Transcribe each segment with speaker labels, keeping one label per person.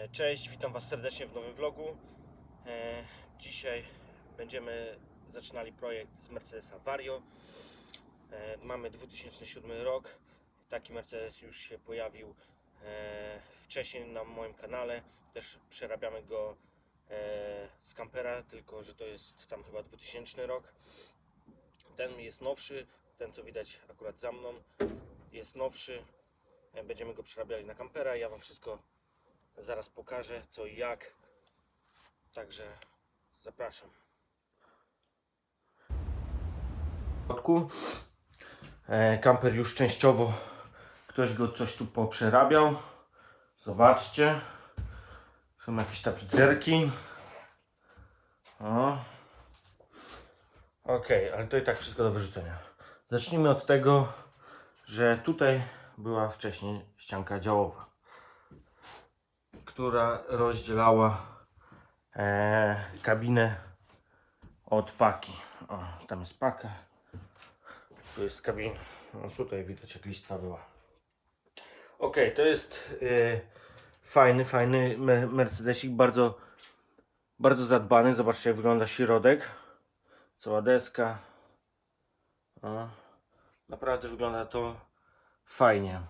Speaker 1: E, Cześć, witam Was serdecznie w nowym vlogu. E, Dzisiaj będziemy zaczynali projekt z Mercedesa Vario. E, Mamy 2007 rok. Taki Mercedes już się pojawił wcześniej na moim kanale. Też przerabiamy go z kampera, tylko że to jest tam chyba 2000 rok. Ten jest nowszy, ten co widać akurat za mną jest nowszy. Będziemy go przerabiali na kampera. Ja Wam wszystko Zaraz pokażę co i jak. Także zapraszam. E, Kamper już częściowo ktoś go coś tu poprzerabiał. Zobaczcie. Są jakieś tapicerki. O. Ok, ale to i tak wszystko do wyrzucenia. Zacznijmy od tego, że tutaj była wcześniej ścianka działowa która rozdzielała e, kabinę od paki. O, tam jest paka. Tu jest kabina. No, tutaj widać jak listwa była. Ok, to jest e, fajny, fajny me- Mercedesik, bardzo, bardzo zadbany. Zobaczcie jak wygląda środek. Cała deska. O, naprawdę wygląda to fajnie.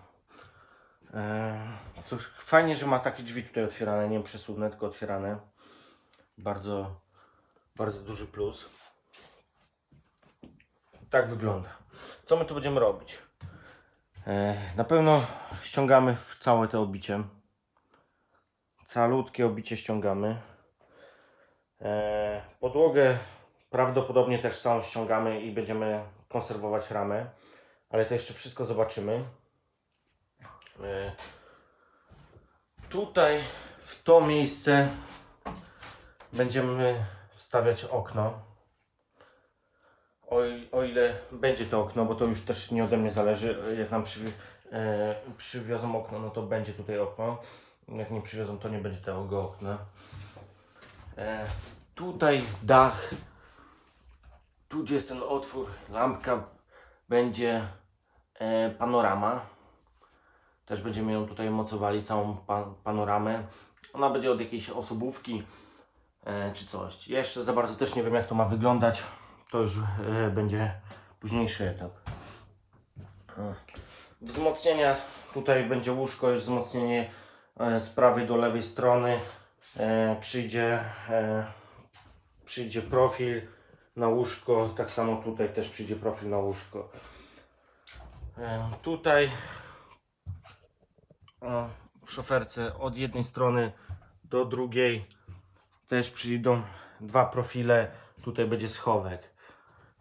Speaker 1: Eee, co, fajnie, że ma takie drzwi tutaj otwierane, nie przesuwne, tylko otwierane. Bardzo, bardzo duży plus. Tak wygląda. Co my tu będziemy robić? Eee, na pewno ściągamy w całe to obicie. Calutkie obicie ściągamy. Eee, podłogę prawdopodobnie też całą ściągamy i będziemy konserwować ramę. Ale to jeszcze wszystko zobaczymy. E, Tutaj w to miejsce będziemy stawiać okno. O, o ile będzie to okno, bo to już też nie ode mnie zależy. Jak nam przywi- e, przywiozą okno, no to będzie tutaj okno. Jak nie przywiozą, to nie będzie tego okna. E, tutaj dach. Tu gdzie jest ten otwór, lampka będzie e, panorama. Też będziemy ją tutaj mocowali, całą pa panoramę. Ona będzie od jakiejś osobówki e, czy coś. Jeszcze za bardzo też nie wiem jak to ma wyglądać. To już e, będzie późniejszy etap. Wzmocnienia, tutaj będzie łóżko, jest wzmocnienie e, z prawej do lewej strony. E, przyjdzie, e, przyjdzie profil na łóżko, tak samo tutaj też przyjdzie profil na łóżko. E, tutaj w szoferce od jednej strony do drugiej też przyjdą dwa profile. Tutaj będzie schowek.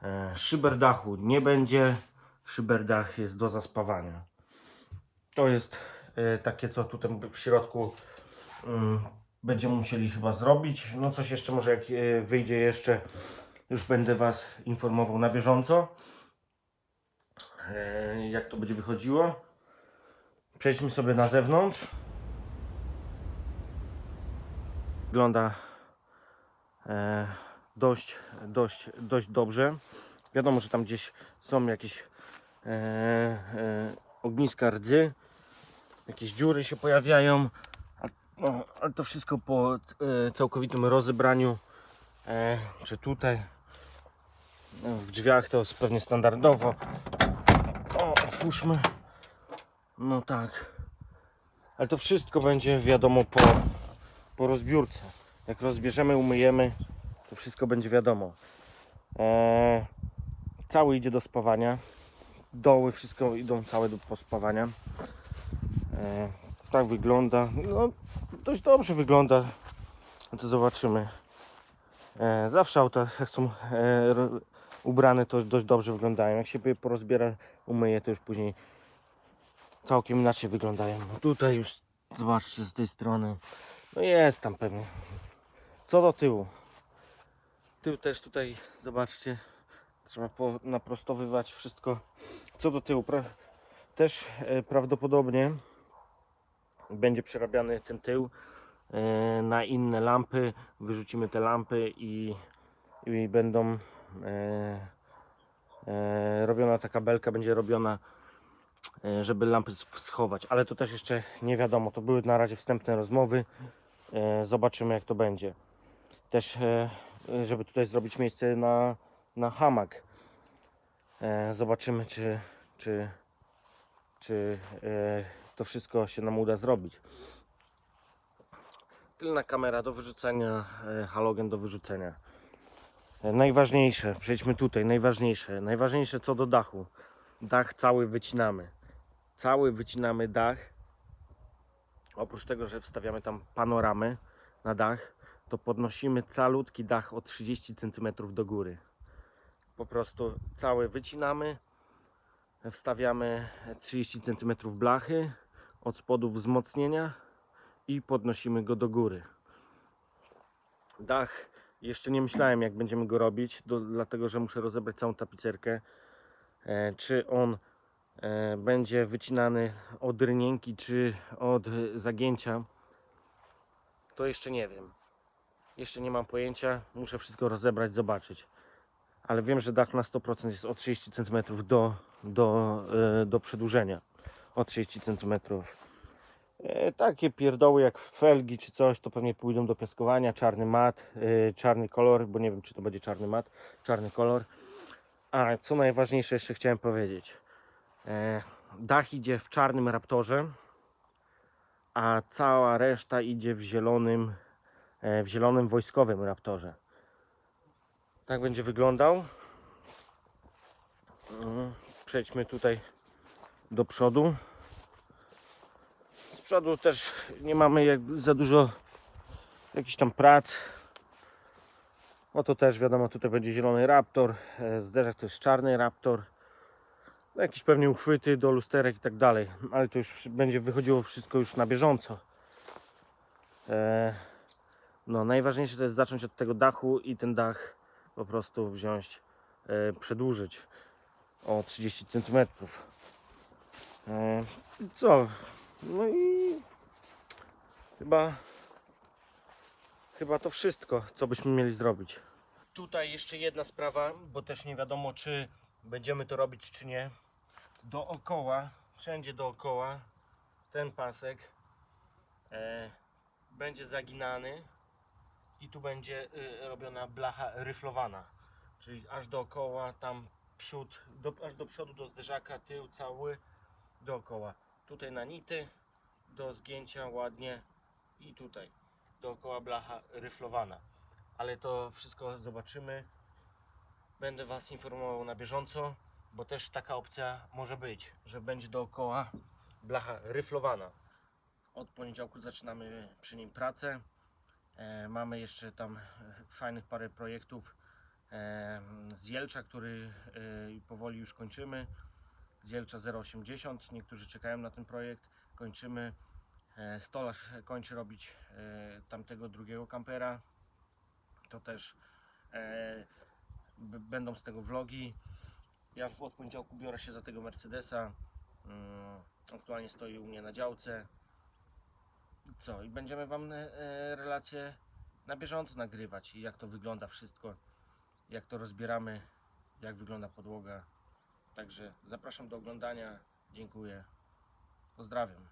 Speaker 1: E, szyber dachu nie będzie. Szyber dach jest do zaspawania. To jest e, takie, co tutaj w środku mm, będziemy musieli chyba zrobić. No coś jeszcze może jak e, wyjdzie jeszcze, już będę Was informował na bieżąco. Jak to będzie wychodziło. Przejdźmy sobie na zewnątrz. Wygląda e, dość, dość, dość dobrze. Wiadomo, że tam gdzieś są jakieś e, e, ogniska rdzy, jakieś dziury się pojawiają, no, ale to wszystko po e, całkowitym rozebraniu, e, czy tutaj no, w drzwiach to jest pewnie standardowo. O, otwórzmy. No tak. Ale to wszystko będzie wiadomo po, po rozbiórce. Jak rozbierzemy, umyjemy, to wszystko będzie wiadomo. Eee, cały idzie do spawania. Doły wszystko idą całe do pospawania. Eee, tak wygląda. No, dość dobrze wygląda. To zobaczymy. Eee, zawsze auta jak są e, ro- ubrane to dość dobrze wyglądają. Jak się je porozbiera, umyje, to już później całkiem inaczej wyglądają. No Tutaj już zobaczcie z tej strony. No jest tam pewnie. Co do tyłu. Tył też tutaj zobaczcie. Trzeba po, naprostowywać wszystko. Co do tyłu. Pra, też e, prawdopodobnie będzie przerabiany ten tył e, na inne lampy. Wyrzucimy te lampy i, i będą e, e, robiona taka belka będzie robiona żeby lampy schować, ale to też jeszcze nie wiadomo. To były na razie wstępne rozmowy. E, zobaczymy jak to będzie. Też, e, żeby tutaj zrobić miejsce na, na hamak. E, zobaczymy, czy, czy, czy e, to wszystko się nam uda zrobić. Tylna kamera do wyrzucenia, e, halogen do wyrzucenia. E, Najważniejsze, przejdźmy tutaj, najważniejsze, najważniejsze co do dachu. Dach cały wycinamy. Cały wycinamy dach. Oprócz tego, że wstawiamy tam panoramy na dach, to podnosimy calutki dach o 30 cm do góry. Po prostu cały wycinamy, wstawiamy 30 cm blachy, od spodu wzmocnienia i podnosimy go do góry. Dach jeszcze nie myślałem jak będziemy go robić, do, dlatego że muszę rozebrać całą tapicerkę. E, czy on e, będzie wycinany od rynienki, czy od zagięcia, to jeszcze nie wiem. Jeszcze nie mam pojęcia, muszę wszystko rozebrać, zobaczyć. Ale wiem, że dach na 100% jest o 30 cm do, do, e, do przedłużenia. O 30 cm. Takie pierdoły jak felgi czy coś, to pewnie pójdą do piaskowania. Czarny mat, czarny kolor, bo nie wiem czy to będzie czarny mat, czarny kolor. A co najważniejsze jeszcze chciałem powiedzieć. E, dach idzie w czarnym raptorze, a cała reszta idzie w zielonym, e, w zielonym wojskowym raptorze. Tak będzie wyglądał. Mm, Przejdźmy tutaj do przodu. Z przodu też nie mamy jak za dużo jakichś tam prac. Oto też wiadomo, tutaj będzie zielony Raptor, e, zderzak to jest czarny Raptor. No, jakieś pewnie uchwyty do lusterek i tak dalej, ale to już będzie wychodziło wszystko już na bieżąco. E, no, najważniejsze to jest zacząć od tego dachu i ten dach po prostu wziąć, e, przedłużyć o 30 cm. Co? No i chyba chyba to wszystko, co byśmy mieli zrobić. Tutaj jeszcze jedna sprawa, bo też nie wiadomo, czy będziemy to robić, czy nie. Dookoła, wszędzie dookoła, ten pasek e, będzie zaginany i tu będzie y, robiona blacha ryflowana. Czyli aż dookoła, tam przód, do, aż do przodu do zderzaka, tył cały dookoła. Tutaj na nity do zgięcia ładnie i tutaj dookoła blacha ryflowana. Ale to wszystko zobaczymy. Będę Was informował na bieżąco, bo też taka opcja może być, że będzie dookoła blacha ryflowana. Od poniedziałku zaczynamy przy nim pracę. E, mamy jeszcze tam e, fajnych parę projektów e, z Jelcza, który e, powoli już kończymy. Z Jelcza 080. Niektórzy czekają na ten projekt. Kończymy. E, Stolarz kończy robić e, tamtego drugiego kampera. To też e, będą z tego vlogi. Ja w- od poniedziałku biorę się za tego Mercedesa. Mm, Aktualnie stoi u mnie na działce. Co? I będziemy Wam relacje na bieżąco nagrywać. I jak to wygląda wszystko. Jak to rozbieramy. Jak wygląda podłoga. Także zapraszam do oglądania. Dziękuję. Pozdrawiam.